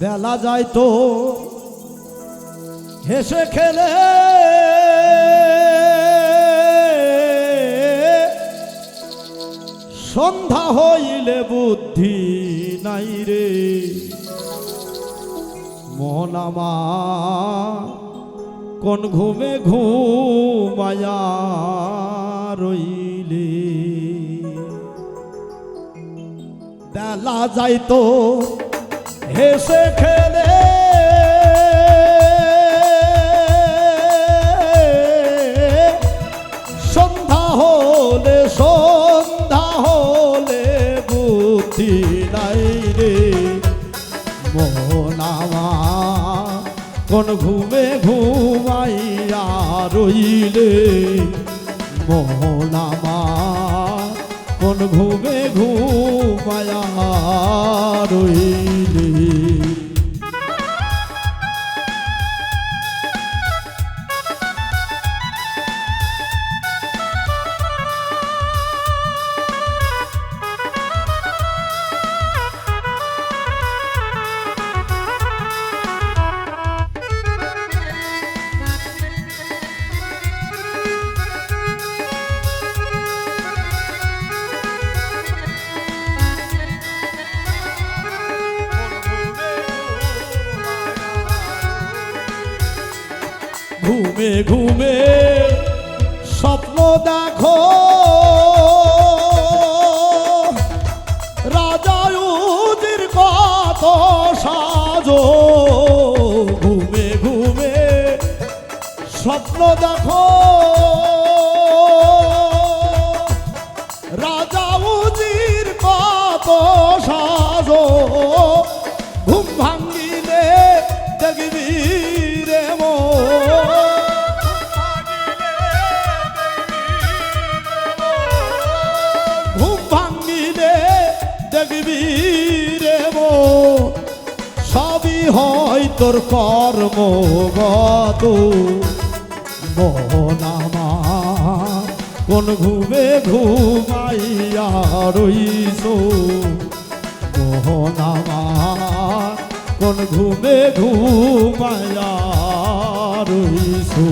বেলা যায় তো হেসে খেলে। সন্ধ্যা হইলে বুদ্ধি নাই রে। মন কোন ঘুমে ঘুমায়া রইলে। বেলা যাইতো, হেসে খেলে। সন্ধ্যা হলে সন্ধ্যা হলে বুদ্ধি নাই রে। মোহনামা কোন ঘুমে ঘুমাইয়া রইলে। মোহনামা কোন ঘুমে ঘুমায়া রইলে। ঘুমে ঘুমে স্বপ্ন দেখো। রাজায়ুজির কত সাজো। ঘুমে ঘুমে স্বপ্ন দেখো। হয় তোর কর্ম মন আমার কোন ঘুমে ঘুমাইয়া রইস মোহন আমার কোন ঘুমে ঘুমাইয়া রইছো।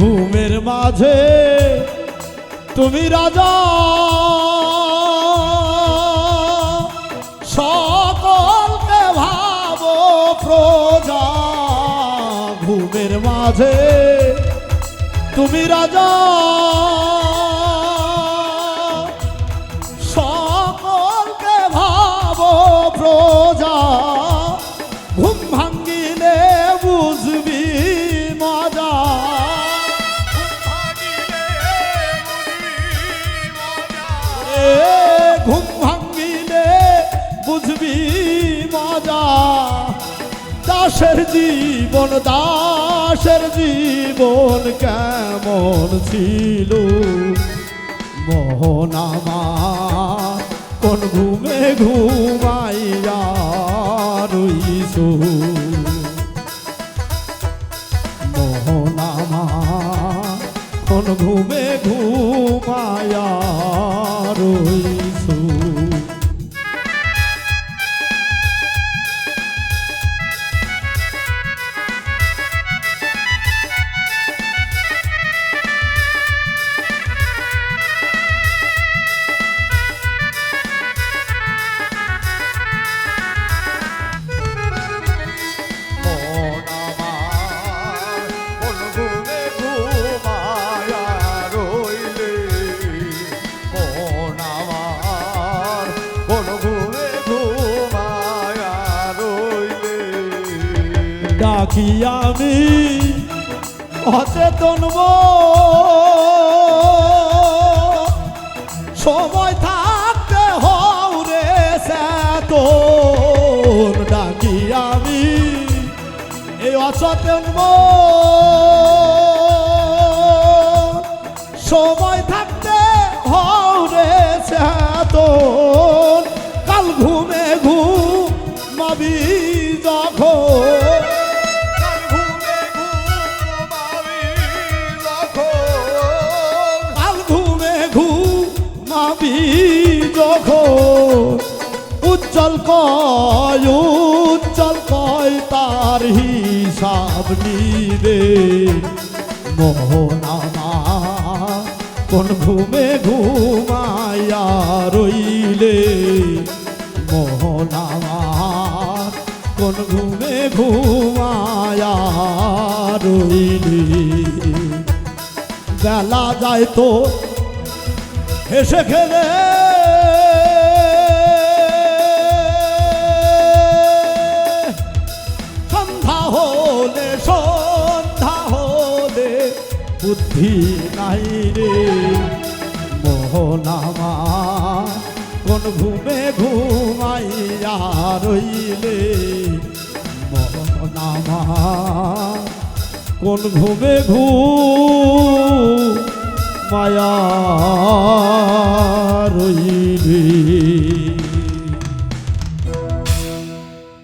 ঘুমের মাঝে তুমি রাজা। সকলকে ভাবো প্রজা। ঘুমের মাঝে তুমি রাজা। দাসের জীবন দাসের জীবন কেমন ছিল? মোহনামা কোন ঘুমে ঘুমাইয়া রইছো? মোহনামা কোন ঘুমে রইলে আমি অচেতন সময় থাকতে হরে তোর ডাকি আমি এই অচেতন সময় থাকতে হরে তোর কাল ঘুমে ঘুমাবি যখন। যখন উজ্জ্বল কয় উজ্জ্বল কয় তার হিসাব নিবে। মোহনামা কোন ঘুমে ঘুমাইয়া রইলে? মোহনামা কোন ঘুমে ঘুমায়া রইলে? বেলা যায় তো, হেসে খেলে সন্ধ্যা হলে বুদ্ধি নাই রে। মোহনামা কোন ঘুমে ঘুমাইয়া রইলে? মোহনামা কোন ঘুমে ঘু মায়া রইলি?